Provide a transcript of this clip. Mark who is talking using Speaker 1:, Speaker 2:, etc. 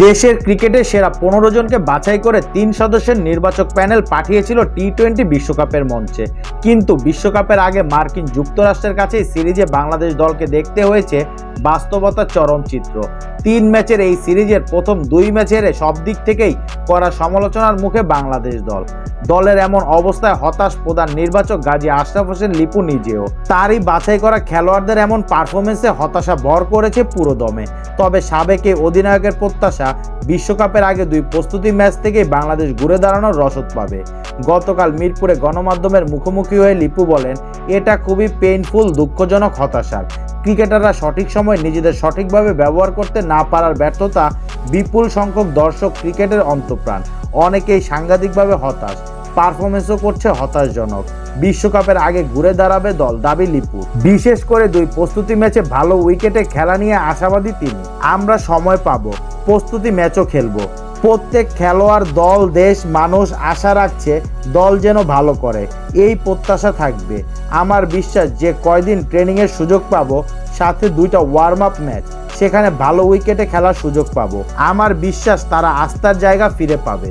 Speaker 1: দেশের ক্রিকেটের সেরা পনেরো জনকে বাছাই করে তিন সদস্যের নির্বাচক প্যানেল পাঠিয়েছিল টি টোয়েন্টি বিশ্বকাপের মঞ্চে। কিন্তু বিশ্বকাপের আগে মার্কিন যুক্তরাষ্ট্রের কাছে সিরিজে বাংলাদেশ দলকে দেখতে হয়েছে বাস্তবতার চরম চিত্র তিন ম্যাচের এই সিরিজের প্রথম দুই ম্যাচ হেরে সব দিক থেকেই করা সমালোচনার মুখে বাংলাদেশ দল। দলের এমন অবস্থায় হতাশ প্রধান নির্বাচক গাজী আশরাফ হোসেন, লিপু নিজেও। তারই বাছাই করা খেলোয়াড়দের এমন পারফরমেন্সে হতাশা ভর করেছে পুরো দমে। তবে সাবেক অধিনায়কের প্রত্যাশা বিশ্বকাপের আগে দুই প্রস্তুতি ম্যাচ থেকেই বাংলাদেশ ঘুরে দাঁড়ানোর রসদ পাবে। গতকাল মিরপুরে গণমাধ্যমের মুখোমুখি হয়ে লিপু বলেন, এটা খুবই পেইনফুল দুঃখজনক, হতাশার। ক্রিকেটাররা সঠিক সময় নিজেদের সঠিকভাবে ব্যবহার করতে না পারার ব্যর্থতা বিপুল সংখ্যক দর্শক ক্রিকেটের অন্তপ্রাণ। অনেকেই সাংঘাতিকভাবে হতাশ। পারফরমেন্সও করছে হতাশজনক। বিশ্বকাপের আগে ঘুরে দাঁড়াবে দল, দাবি লিপু। বিশেষ করে দুই প্রস্তুতি ম্যাচে ভালো উইকেটে খেলা নিয়ে আশাবাদী তিনি। আমরা সময় পাবো। প্রস্তুতি ম্যাচও খেলব। প্রত্যেক খেলোয়াড় দল, দেশ, মানুষ আশা রাখছে দল যেন ভালো করে। এই প্রত্যাশা থাকবে। আমার বিশ্বাস যে কয়দিন ট্রেনিংয়ের সুযোগ পাবো, সাথে দুইটা ওয়ার্ম আপ ম্যাচ সেখানে ভালো উইকেটে খেলার সুযোগ পাবো। আমার বিশ্বাস তারা আস্থার জায়গা ফিরে পাবে।